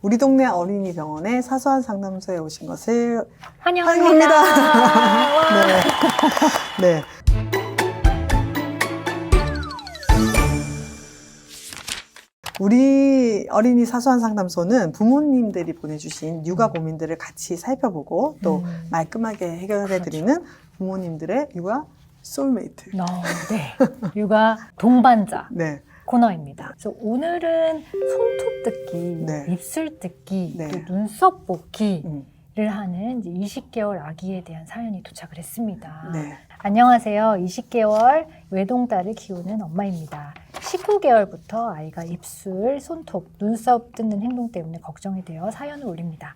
우리 동네 어린이 병원의 사소한 상담소에 오신 것을 환영합니다. 환영합니다. 네. 네. 우리 어린이 사소한 상담소는 부모님들이 보내주신 육아 고민들을 같이 살펴보고 또 음. 말끔하게 해결해드리는 부모님들의 육아 소울메이트. 어, 네. 육아 동반자 네. 코너입니다. 그래서 오늘은 손톱 뜯기, 네. 입술 뜯기, 네. 또 눈썹 뽑기를 음, 하는 이제 20개월 아기에 대한 사연이 도착을 했습니다. 네. 안녕하세요. 20개월 외동딸을 키우는 엄마입니다. 19개월부터 아이가 입술, 손톱, 눈썹 뜯는 행동 때문에 걱정이 되어 사연을 올립니다.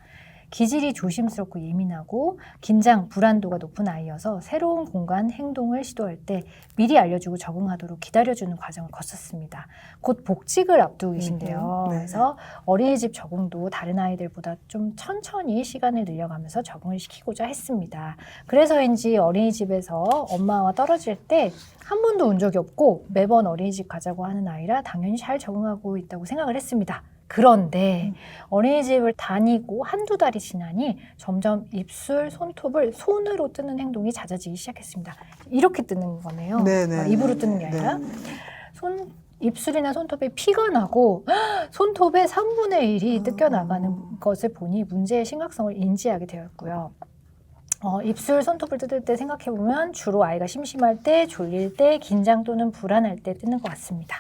기질이 조심스럽고 예민하고 긴장, 불안도가 높은 아이여서 새로운 공간, 행동을 시도할 때 미리 알려주고 적응하도록 기다려주는 과정을 거쳤습니다. 곧 복직을 앞두고 계신데요. 음, 네. 그래서 어린이집 적응도 다른 아이들보다 좀 천천히 시간을 늘려가면서 적응을 시키고자 했습니다. 그래서인지 어린이집에서 엄마와 떨어질 때 한 번도 운 적이 없고 매번 어린이집 가자고 하는 아이라 당연히 잘 적응하고 있다고 생각을 했습니다. 그런데 음. 어린이집을 다니고 한두 달이 지나니 점점 입술, 손톱을 손으로 뜯는 행동이 잦아지기 시작했습니다. 이렇게 뜯는 거네요. 네, 네, 아, 입으로 네, 게 네, 아니라 네, 네. 손 입술이나 손톱에 피가 나고 손톱의 3분의 1이 아. 뜯겨 나가는 것을 보니 문제의 심각성을 인지하게 되었고요. 어, 입술, 손톱을 뜯을 때 생각해 보면 주로 아이가 심심할 때, 졸릴 때, 긴장 또는 불안할 때 뜯는 것 같습니다.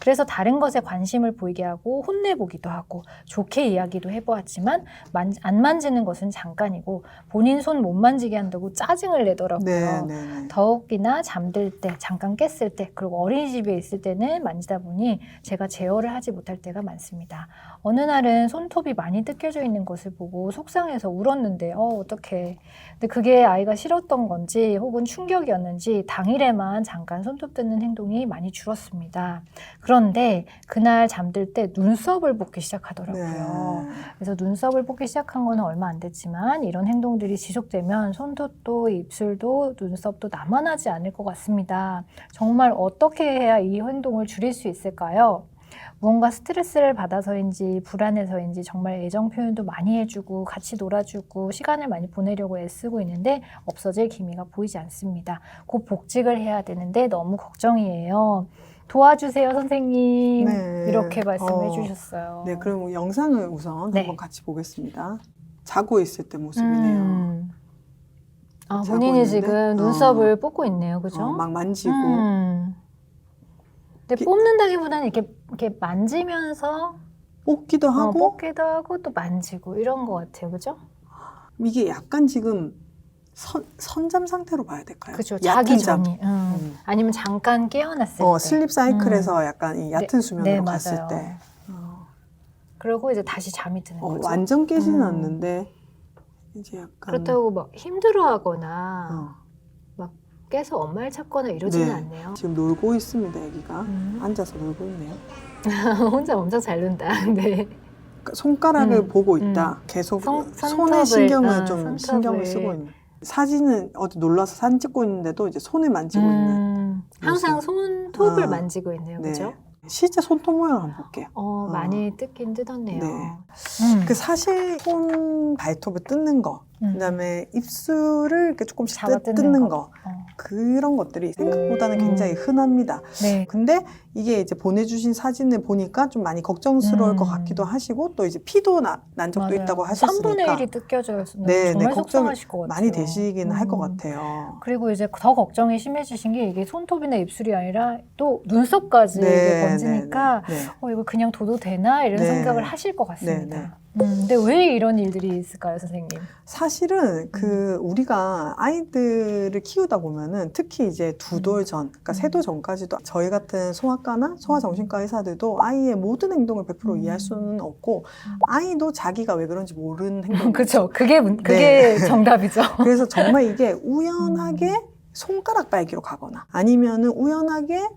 그래서 다른 것에 관심을 보이게 하고 혼내보기도 하고 좋게 이야기도 해보았지만 만- 안 만지는 것은 잠깐이고 본인 손 못 만지게 한다고 짜증을 내더라고요. 네, 네, 네. 더욱이나 잠들 때, 잠깐 깼을 때, 그리고 어린이집에 있을 때는 만지다 보니 제가 제어를 하지 못할 때가 많습니다. 어느 날은 손톱이 많이 뜯겨져 있는 것을 보고 속상해서 울었는데, 어, 어떡해. 근데 그게 아이가 싫었던 건지 혹은 충격이었는지 당일에만 잠깐 손톱 뜯는 행동이 많이 줄었습니다. 그런데 그날 잠들 때 눈썹을 뽑기 시작하더라고요. 네. 그래서 눈썹을 뽑기 시작한 거는 얼마 안 됐지만 이런 행동들이 지속되면 손톱도 입술도 눈썹도 남아나지 않을 것 같습니다. 정말 어떻게 해야 이 행동을 줄일 수 있을까요? 무언가 스트레스를 받아서인지 불안해서인지 정말 애정 표현도 많이 해주고 같이 놀아주고 시간을 많이 보내려고 애쓰고 있는데 없어질 기미가 보이지 않습니다. 곧 복직을 해야 되는데 너무 걱정이에요. 도와주세요, 선생님. 네. 이렇게 말씀해 어. 주셨어요. 네, 그럼 영상을 우선 네. 한번 같이 보겠습니다. 자고 있을 때 모습이네요. 음. 아, 자고 본인이 있는데? 지금 어. 눈썹을 뽑고 있네요. 그죠? 어, 막 만지고. 음. 근데 기- 뽑는다기보다는 이렇게, 이렇게 만지면서 뽑기도 어, 하고 뽑기도 하고 또 만지고 이런 것 같아요. 그죠? 이게 약간 지금 선, 선잠 상태로 봐야 될까요? 그죠. 자기 잠. 전이. 음. 음. 아니면 잠깐 깨어났을 어, 때. 슬립 사이클에서 약간 이 얕은 네, 수면으로 네, 갔을 맞아요. 때 어, 그러고 이제 다시 잠이 드는 어, 거죠. 완전 깨지는 음. 않는데 이제 약간 그렇다고 막 힘들어하거나 어, 깨서 엄마를 찾거나 이러지는 네. 않네요. 지금 놀고 있습니다, 애기가. 음. 앉아서 놀고 있네요. 혼자 엄청 잘 논다. 네. 손가락을 음, 보고 있다. 계속 손- 손에 신경을 아, 좀 손톱을. 신경을 쓰고 있는. 사진은 어디 놀러서 사진 찍고 있는데도 이제 손을 만지고 있는. 음, 항상. 손톱을 아, 만지고 있네요. 네. 그죠? 실제 손톱 모양을 한번 볼게요. 어, 많이 뜯긴 뜯었네요. 네. 음. 그 사실 손 발톱을 뜯는 거, 음. 그다음에 입술을 이렇게 조금씩 뜯, 뜯는 거. 거. 어. 그런 것들이 생각보다는 음. 굉장히 흔합니다. 네. 근데 이게 이제 보내주신 사진을 보니까 좀 많이 걱정스러울 음. 것 같기도 하시고 또 이제 피도 나, 난 적도 맞아요. 있다고 3분의 하셨으니까 1이 뜯겨져요. 네, 정말 네, 걱정이 속상하실 것 같아요. 많이 되시긴 할것 음. 같아요. 그리고 이제 더 걱정이 심해지신 게 이게 손톱이나 입술이 아니라 또 눈썹까지 이게 네, 번지니까 네, 네. 어, 이거 그냥 둬도 되나 이런 네. 생각을 하실 것 같습니다. 네, 네. 음, 근데 왜 이런 일들이 있을까요, 선생님? 사실은 그 음. 우리가 아이들을 키우다 보면은 특히 이제 두 돌 전, 그러니까 음. 세돌 전까지도 저희 같은 소아과나 소아정신과 의사들도 아이의 모든 행동을 100% 음. 이해할 수는 없고 음. 아이도 자기가 왜 그런지 모르는 행동. 그렇죠. 그게 문- 그게 네. 정답이죠. 그래서 정말 이게 우연하게 음. 손가락 빨기로 가거나 아니면은 우연하게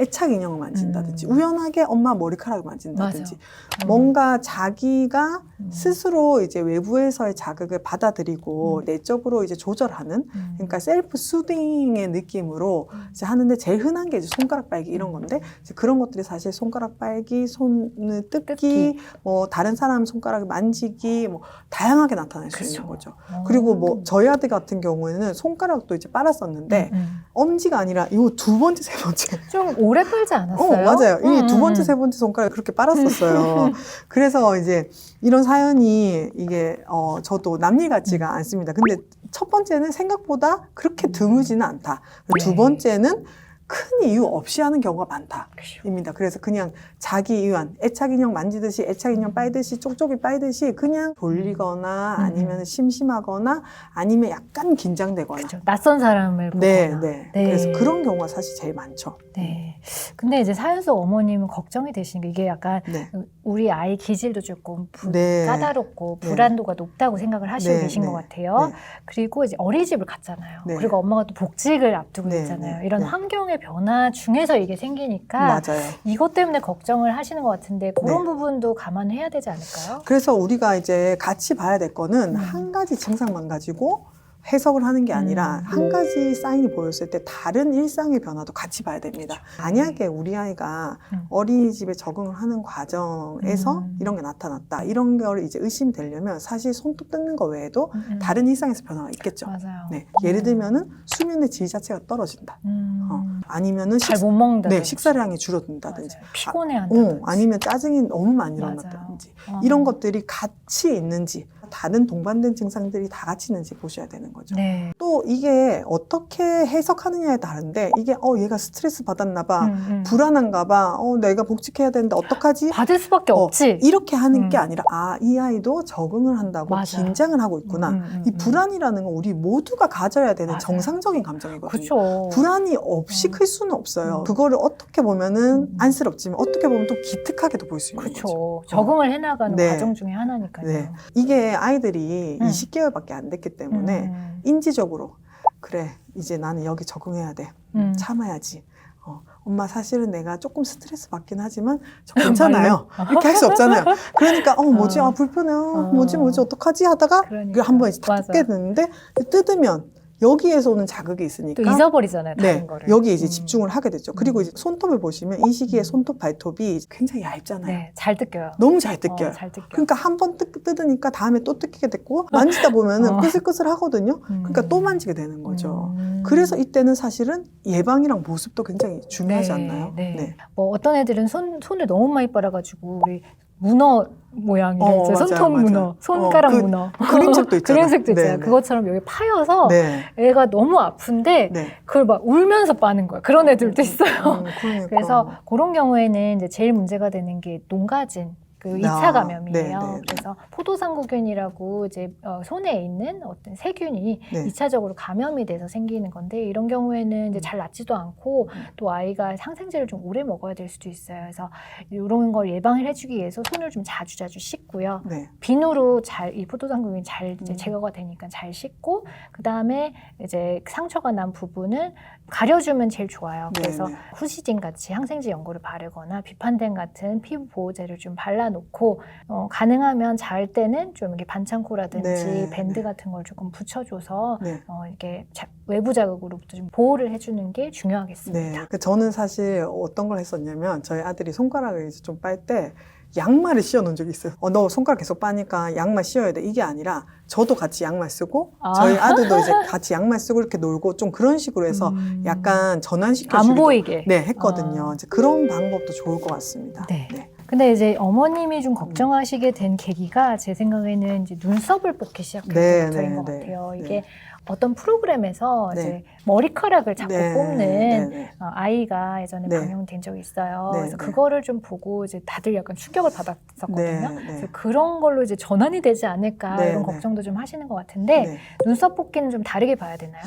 애착 인형을 만진다든지 음. 우연하게 엄마 머리카락을 만진다든지 음. 뭔가 자기가 음. 스스로 이제 외부에서의 자극을 받아들이고 음. 내적으로 이제 조절하는 음. 그러니까 셀프 수딩의 느낌으로 이제 하는데 제일 흔한 게 이제 손가락 빨기 이런 건데 이제 그런 것들이 사실 손가락 빨기, 손을 뜯기, 뜯기. 뭐 다른 사람 손가락을 만지기 뭐 다양하게 나타날 수 그렇죠. 있는 거죠. 어. 그리고 뭐 저희 아들 같은 경우에는 손가락도 이제 빨았었는데 음, 음. 엄지가 아니라 이거 두 번째 세 번째. 좀 오래 빨지 어 않았어요? 맞아요. 이게 음, 두 번째 음. 세 번째 손가락 그렇게 빨았었어요. 그래서 이제 이런 사연이 이게 어 저도 남일 같지가 않습니다. 근데 첫 번째는 생각보다 그렇게 드물지는 않다. 두 네. 번째는 큰 이유 없이 하는 경우가 많다. 그렇죠. 입니다. 그래서 그냥 자기 위한 애착 인형 만지듯이 애착 인형 빨듯이 쪽쪽이 빨듯이 그냥 돌리거나 음. 아니면 심심하거나 아니면 약간 긴장되거나 그렇죠. 낯선 사람을 보거나. 네, 네, 네. 그래서 그런 경우가 사실 제일 많죠. 네. 근데 이제 사연 속 어머님은 걱정이 되시는 게 이게 약간 네. 우리 아이 기질도 조금 부- 네. 까다롭고 네. 불안도가 높다고 생각을 하시고 네, 계신 네, 것 같아요. 네. 그리고 이제 어린이집을 갔잖아요. 네. 그리고 엄마가 또 복직을 앞두고 네, 있잖아요. 네, 이런 네. 환경의 변화 중에서 이게 생기니까 맞아요. 이것 때문에 걱정을 하시는 것 같은데 그런 네. 부분도 감안해야 되지 않을까요? 그래서 우리가 이제 같이 봐야 될 거는 음. 한 가지 증상만 가지고 해석을 하는 게 아니라 음. 한 가지 사인이 보였을 때 다른 일상의 변화도 같이 봐야 됩니다. 만약에 우리 아이가 음. 어린이집에 적응을 하는 과정에서 음. 이런 게 나타났다. 이런 걸 이제 의심되려면 사실 손톱 뜯는 거 외에도 음, 음. 다른 일상에서 변화가 있겠죠. 맞아요. 네. 예를 들면은 수면의 질 자체가 떨어진다. 음. 어. 아니면은 잘 식, 못 먹는다. 네, 식사량이 줄어든다든지. 피곤해한다든지. 어, 아니면 짜증이 너무 많이. 일어났다든지. 어. 이런 것들이 같이 있는지 다른 동반된 증상들이 다 같이 있는지 보셔야 되는 거죠. 네. 또 이게 어떻게 해석하느냐에 다른데 이게 어 얘가 스트레스 받았나 봐. 음, 음. 불안한가 봐. 어 내가 복직해야 되는데 어떡하지? 받을 수밖에 어, 없지. 이렇게 하는 음. 게 아니라 아 이 아이도 적응을 한다고 맞아요. 긴장을 하고 있구나. 음, 음, 이 음. 불안이라는 건 우리 모두가 가져야 되는 맞아요. 정상적인 감정이거든요. 그렇죠. 불안이 없이 음. 클 수는 없어요. 음. 그거를 어떻게 보면은 음. 안쓰럽지만 어떻게 보면 또 기특하게도 볼 수 있는 거죠. 그렇죠. 적응을 해나가는 네. 과정 중에 하나니까요. 네. 이게 아이들이 음. 20개월밖에 안 됐기 때문에 음, 인지적으로 그래 이제 나는 여기 적응해야 돼 음. 참아야지 어, 엄마 사실은 내가 조금 스트레스 받긴 하지만 저 괜찮아요 이렇게 할 수 없잖아요 그러니까 어 뭐지 어. 아 불편해 어, 어. 뭐지 뭐지 어떡하지 하다가 그러니까. 이걸 한 번에 탁. 뜯게 되는데 뜯으면 여기에서 오는 자극이 또 있으니까 잊어버리잖아요. 다른 네, 거를. 여기 이제 음. 집중을 하게 되죠. 그리고 음. 이제 손톱을 보시면 이 시기에 음. 손톱 발톱이 굉장히 얇잖아요. 네, 잘 뜯겨요. 너무 잘 뜯겨요. 어, 잘 뜯겨. 그러니까 한 번 뜯으니까 다음에 또 뜯기게 됐고 만지다 보면은 어. 끄슬끄슬 하거든요. 그러니까 음. 또 만지게 되는 거죠. 음. 그래서 이때는 사실은 예방이랑 모습도 굉장히 중요하지 네, 않나요? 네. 뭐 어떤 애들은 손 손을 너무 많이 빨아가지고 우리 문어 모양의 어, 이제 맞아요, 손톱 맞아요. 문어, 손가락 어, 그 문어, 그림책도 있잖아요. 그림책도 있잖아요. 네, 네. 그것처럼 여기 파여서 네. 애가 너무 아픈데 네. 그걸 막 울면서 빠는 거야. 그런 애들도 있어요. 음, 그러니까. 그래서 그런 경우에는 이제 제일 문제가 되는 게 농가진. 그 2차 아, 감염이에요. 네, 네, 네. 그래서 포도상구균이라고 이제 어, 손에 있는 어떤 세균이 네. 이 2차적으로 감염이 돼서 생기는 건데 이런 경우에는 이제 음. 잘 낫지도 않고 음. 또 아이가 항생제를 좀 오래 먹어야 될 수도 있어요. 그래서 이런 걸 예방을 해주기 위해서 손을 좀 자주 자주 씻고요. 네. 비누로 잘 이 포도당균이 잘 이제 음. 제거가 되니까 잘 씻고 그 다음에 이제 상처가 난 부분을 가려주면 제일 좋아요. 네, 그래서 네. 후시딘 같이 항생제 연고를 바르거나 비판덴 같은 피부 보호제를 좀 발라 놓고 어, 가능하면 잘 때는 좀 이렇게 반창고라든지 네, 밴드 네. 같은 걸 조금 붙여줘서 네. 어, 이렇게 자- 외부 자극으로부터 좀 보호를 해주는 게 네. 중요하겠습니다. 그 저는 사실 어떤 걸 했었냐면 저희 아들이 손가락을 좀 빨 때 양말을 씌워 놓은 적이 있어요. 어, 너 손가락 계속 빠니까 양말 씌워야 돼. 이게 아니라 저도 같이 양말 쓰고 아. 저희 아들도 이제 같이 양말 쓰고 이렇게 놀고 좀 그런 식으로 해서 음. 약간 전환시켜 안 주기도 보이게. 네, 했거든요. 아. 이제 그런 방법도 좋을 것 같습니다. 네. 근데 이제 어머님이 좀 걱정하시게 된 계기가 제 생각에는 이제 눈썹을 뽑기 시작해서 네, 부터인 네, 것 네, 같아요. 네. 이게 어떤 프로그램에서 네. 이제 머리카락을 자꾸 네, 뽑는 네, 네. 어, 아이가 예전에 네. 방영된 적이 있어요. 네, 그래서 네. 그거를 좀 보고 이제 다들 약간 충격을 받았었거든요. 네, 네. 그래서 그런 걸로 이제 전환이 되지 않을까 네, 이런 네. 걱정도 좀 하시는 것 같은데 네. 눈썹 뽑기는 좀 다르게 봐야 되나요?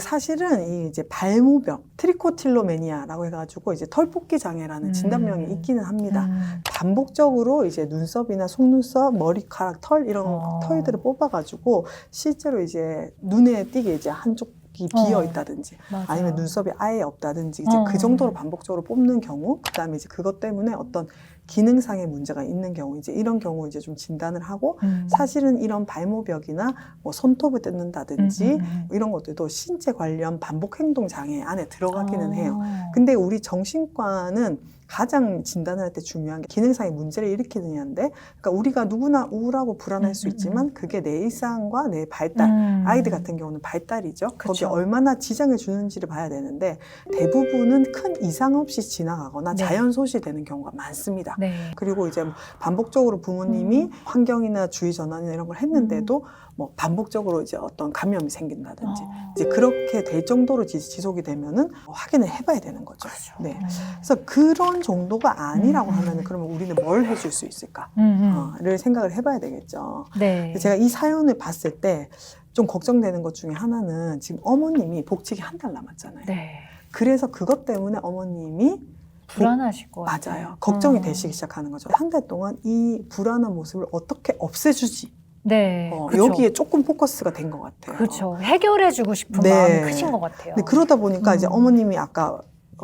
사실은 이 이제 발모병, 트리코틸로매니아라고 해가지고 이제 털 뽑기 장애라는 음. 진단명이 있기는 합니다. 음. 반복적으로 이제 눈썹이나 속눈썹, 머리카락, 털 이런 어. 털들을 뽑아가지고 실제로 이제 눈에 띄게 이제 한쪽 이 비어 어. 있다든지 맞아요. 아니면 눈썹이 아예 없다든지 이제 어. 그 정도로 반복적으로 뽑는 경우 그다음에 이제 그것 때문에 어떤 기능상의 문제가 있는 경우 이제 이런 경우 이제 좀 진단을 하고 음. 사실은 이런 발모벽이나 뭐 손톱을 뜯는다든지 음, 음, 음. 이런 것들도 신체 관련 반복 행동 장애 안에 들어가기는 어. 해요. 근데 우리 정신과는 가장 진단을 할때 중요한 게 기능상의 문제를 일으키느냐인데, 그러니까 우리가 누구나 우울하고 불안할 음, 수 음, 있지만 그게 내 일상과 내 발달, 음. 아이들 같은 경우는 발달이죠. 거기에 그쵸. 얼마나 지장을 주는지를 봐야 되는데 대부분은 큰 이상 없이 지나가거나 네. 자연 소실되는 경우가 많습니다. 네. 그리고 이제 뭐 반복적으로 부모님이 음. 환경이나 주의 전환이나 이런 걸 했는데도 뭐 반복적으로 이제 어떤 감염이 생긴다든지 어. 이제 그렇게 될 정도로 지- 지속이 되면은 확인을 해봐야 되는 거죠. 그렇죠. 네. 음. 그래서 그런 정도가 아니라고 음. 하면은 그러면 우리는 뭘 해줄 수 있을까? 음, 음. 어, 를 생각을 해봐야 되겠죠. 네. 제가 이 사연을 봤을 때 좀 걱정되는 것 중에 하나는 지금 어머님이 복직이 한 달 남았잖아요. 네. 그래서 그것 때문에 어머님이 불안하실 것 같아요. 맞아요. 걱정이 음. 되시기 시작하는 거죠. 한 달 동안 이 불안한 모습을 어떻게 없애주지? 네. 어, 그쵸. 여기에 조금 포커스가 된 것 같아요. 그렇죠. 해결해주고 싶은 네. 마음이 크신 것 같아요. 근데 그러다 보니까 이제 음. 어머님이 아까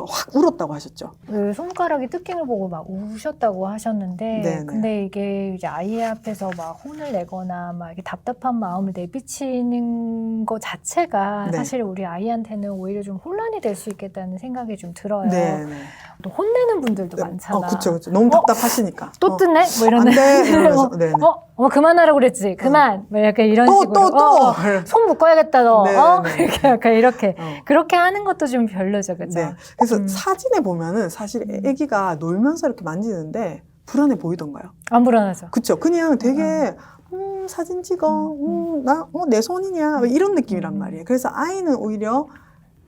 확 울었다고 하셨죠. 그 손가락이 뜯김을 보고 막 우셨다고 하셨는데, 네네. 근데 이게 이제 아이 앞에서 막 혼을 내거나 막 이렇게 답답한 마음을 내비치는 것 자체가 네. 사실 우리 아이한테는 오히려 좀 혼란이 될 수 있겠다는 생각이 좀 들어요. 네, 네. 또 혼내는 분들도 많잖아. 어, 그쵸, 그쵸. 너무 어? 답답하시니까. 또 어. 뜯네? 뭐안 이런데. 돼. 이러면서. 네, 네. 어, 어, 그만하라고 그랬지. 그만. 뭐 약간 이런 또, 식으로. 또, 또. 어, 어, 손 묶어야겠다, 너. 네, 어? 네. 이렇게 약간 이렇게. 어. 그렇게 하는 것도 좀 별로죠, 그죠? 네. 그래서 음. 사진에 보면은 사실 음. 아기가 놀면서 이렇게 만지는데 불안해 보이던가요? 안 불안하죠. 그쵸. 그냥 되게, 음, 사진 찍어. 음, 음, 나, 어, 내 손이냐. 이런 느낌이란 음. 말이에요. 그래서 아이는 오히려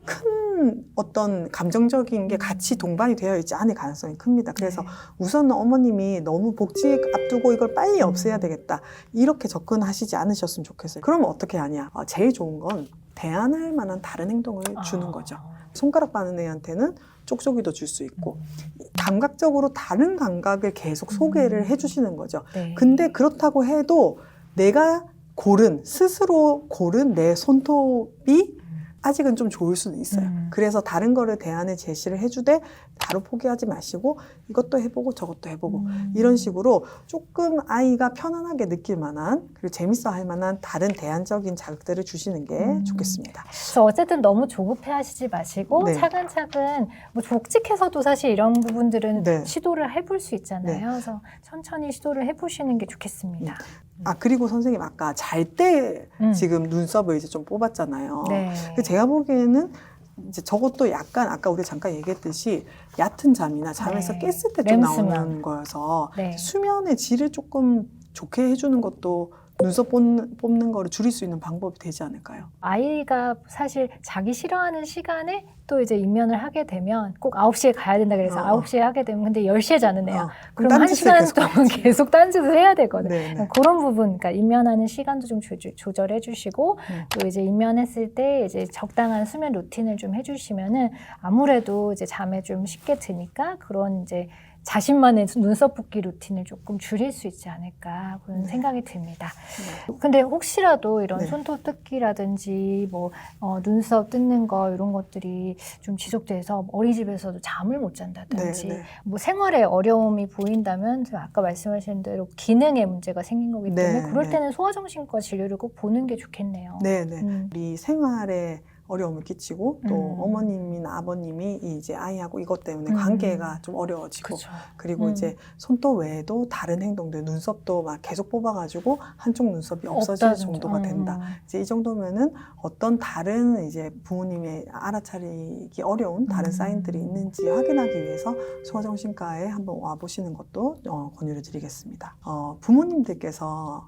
큰 어떤 감정적인 게 같이 동반이 되어 있지 않을 가능성이 큽니다. 그래서 네. 우선 어머님이 너무 복직 앞두고 이걸 빨리 음. 없애야 되겠다. 이렇게 접근하시지 않으셨으면 좋겠어요. 그러면 어떻게 하냐? 어, 제일 좋은 건 대안할 만한 다른 행동을 주는 아. 거죠. 손가락 빠는 애한테는 쪽쪽이도 줄 수 있고 음. 감각적으로 다른 감각을 계속 소개를 음. 해주시는 거죠. 네. 근데 그렇다고 해도 내가 고른 스스로 고른 내 손톱이 아직은 좀 좋을 수는 있어요. 음. 그래서 다른 거를 대안을 제시를 해주되 바로 포기하지 마시고 이것도 해보고 저것도 해보고 음. 이런 식으로 조금 아이가 편안하게 느낄 만한 그리고 재밌어 할 만한 다른 대안적인 자극들을 주시는 게 음. 좋겠습니다. 그래서 어쨌든 너무 조급해 하시지 마시고 네. 차근차근 뭐 복직해서도 사실 이런 부분들은 네. 시도를 해볼 수 있잖아요. 네. 그래서 천천히 시도를 해보시는 게 좋겠습니다. 아 그리고 선생님 아까 잘때 음. 지금 눈썹을 이제 좀 뽑았잖아요. 네. 근데 제가 보기에는 이제 저것도 약간 아까 우리 잠깐 얘기했듯이 얕은 잠이나 잠에서 네. 깼을 때 좀. 나오는 거여서 네. 수면의 질을 조금 좋게 해주는 것도 눈썹 뽑는, 뽑는 거를 줄일 수 있는 방법이 되지 않을까요? 아이가 사실 자기 싫어하는 시간에 또 이제 입면을 하게 되면 꼭 9시에 가야 된다 그래서 어. 9시에 하게 되면 근데 10시에 자는 애야. 어, 그럼 딴한 시간 계속 동안. 계속 딴짓을 해야 되거든. 네, 네. 그런 부분, 그러니까 입면하는 시간도 좀 조, 절해 주시고 음. 또 이제 입면했을 때 이제 적당한 수면 루틴을 좀 해주시면은 아무래도 이제 잠에 좀 쉽게 드니까 그런 이제 자신만의 눈썹 붓기 루틴을 조금 줄일 수 있지 않을까 그런 네. 생각이 듭니다. 네. 근데 혹시라도 이런 네. 손톱 뜯기라든지 뭐 어, 눈썹 뜯는 거 이런 것들이 좀 지속돼서 어린이집에서도 잠을 못 잔다든지 네, 네. 뭐 생활에 어려움이 보인다면 아까 말씀하신 대로 기능에 문제가 생긴 거기 때문에 네, 그럴 네. 때는 소아정신과 진료를 꼭 보는 게 좋겠네요. 네, 네. 음. 우리 생활에 어려움을 끼치고 또 음. 어머님이나 아버님이 이제 아이하고 이것 때문에 음. 관계가 좀 어려워지고 그렇죠. 그리고 음. 이제 손톱 외에도 다른 행동들 눈썹도 막 계속 뽑아가지고 한쪽 눈썹이 없어질. 정도가 된다. 음. 이제 이 정도면은 어떤 다른 이제 부모님의 알아차리기 어려운 다른 음. 사인들이 있는지 확인하기 위해서 소아정신과에 한번 와보시는 것도 어, 권유를 드리겠습니다. 어, 부모님들께서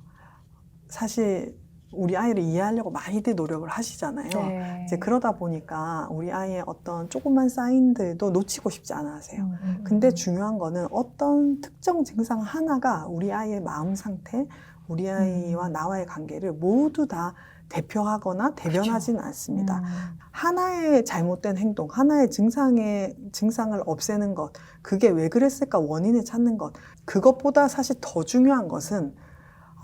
사실 우리 아이를 이해하려고 많이들 노력을 하시잖아요. 네. 이제 그러다 보니까 우리 아이의 어떤 조그만 사인들도 놓치고 싶지 않아 하세요. 음, 음, 근데 음. 중요한 거는 어떤 특정 증상 하나가 우리 아이의 마음 상태, 우리 아이와 음. 나와의 관계를 모두 다 대표하거나 대변하지는 않습니다. 음. 하나의 잘못된 행동, 하나의 증상의 증상을 없애는 것, 그게 왜 그랬을까 원인을 찾는 것, 그것보다 사실 더 중요한 것은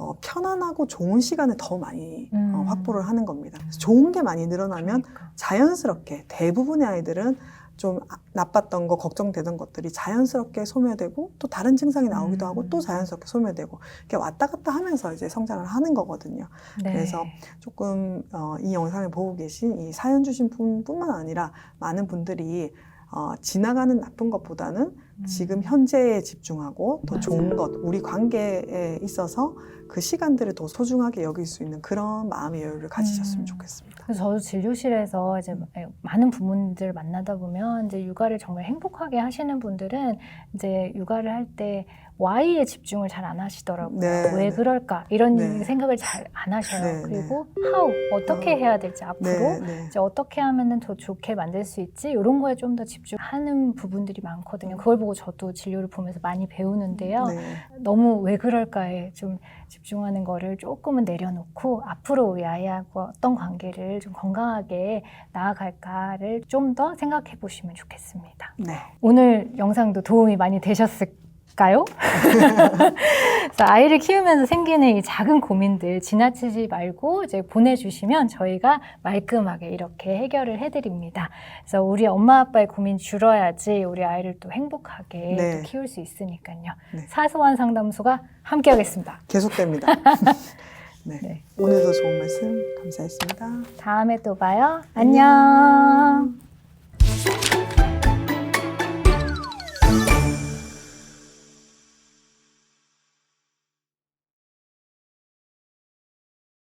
어, 편안하고 좋은 시간을 더 많이 어, 음. 확보를 하는 겁니다. 좋은 게 많이 늘어나면 그러니까. 자연스럽게 대부분의 아이들은 좀 아- 나빴던 거, 걱정되던 것들이 자연스럽게 소멸되고 또 다른 증상이 나오기도 음. 하고 또 자연스럽게 소멸되고 이렇게 왔다 갔다 하면서 이제 성장을 하는 거거든요. 네. 그래서 조금 어, 이 영상을 보고 계신 이 사연 주신 분뿐만 아니라 많은 분들이 어, 지나가는 나쁜 것보다는 음. 지금 현재에 집중하고 더 맞아요. 좋은 것, 우리 관계에 있어서 그 시간들을 더 소중하게 여길 수 있는 그런 마음의 여유를 가지셨으면 음. 좋겠습니다. 그래서 저도 진료실에서 이제 많은 부모님들 만나다 보면 이제 육아를 정말 행복하게 하시는 분들은 이제 육아를 할때 Y에 집중을 잘 안 하시더라고요. 네, 왜 네. 그럴까 이런 네. 생각을 잘 안 하셔요. 네, 그리고 How 어떻게 어. 해야 될지 앞으로 네, 네. 이제 어떻게 하면은 더 좋게 만들 수 있지 이런 거에 좀 더 집중하는 부분들이 많거든요. 그걸 보고 저도 진료를 보면서 많이 배우는데요. 네. 너무 왜 그럴까에 좀 집중하는 거를 조금은 내려놓고 앞으로 우리 아이하고 어떤 관계를 좀 건강하게 나아갈까를 좀 더 생각해 보시면 좋겠습니다. 네. 오늘 영상도 도움이 많이 되셨을 까요? 아이를 키우면서 생기는 이 작은 고민들 지나치지 말고 이제 보내주시면 저희가 말끔하게 이렇게 해결을 해드립니다. 그래서 우리 엄마 아빠의 고민 줄어야지 우리 아이를 또 행복하게 네. 또 키울 수 있으니까요. 네. 사소한 상담소가 함께하겠습니다. 계속됩니다. 네. 네. 오늘도 좋은 말씀 감사했습니다. 다음에 또 봐요. 안녕.